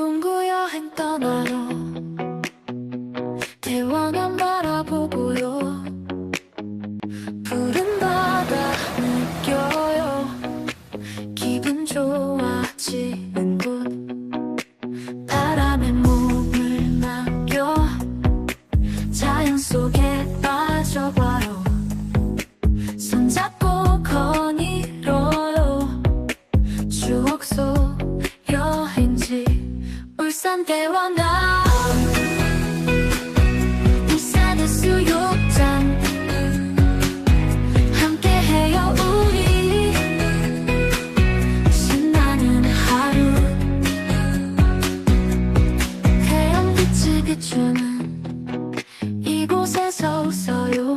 동구 여행 떠나요 대왕암 바라보고요. 푸른 바다 느껴요. 기분 좋아지는 곳. 바람에 몸을 맡겨. 자연 속에 빠져봐요. 손잡고 거닐어요. 추억 속 울산 대원아 울산의 수욕장. 함께해요 우리. 신나는 하루. 태양빛이 비추는 이곳에서 웃어요.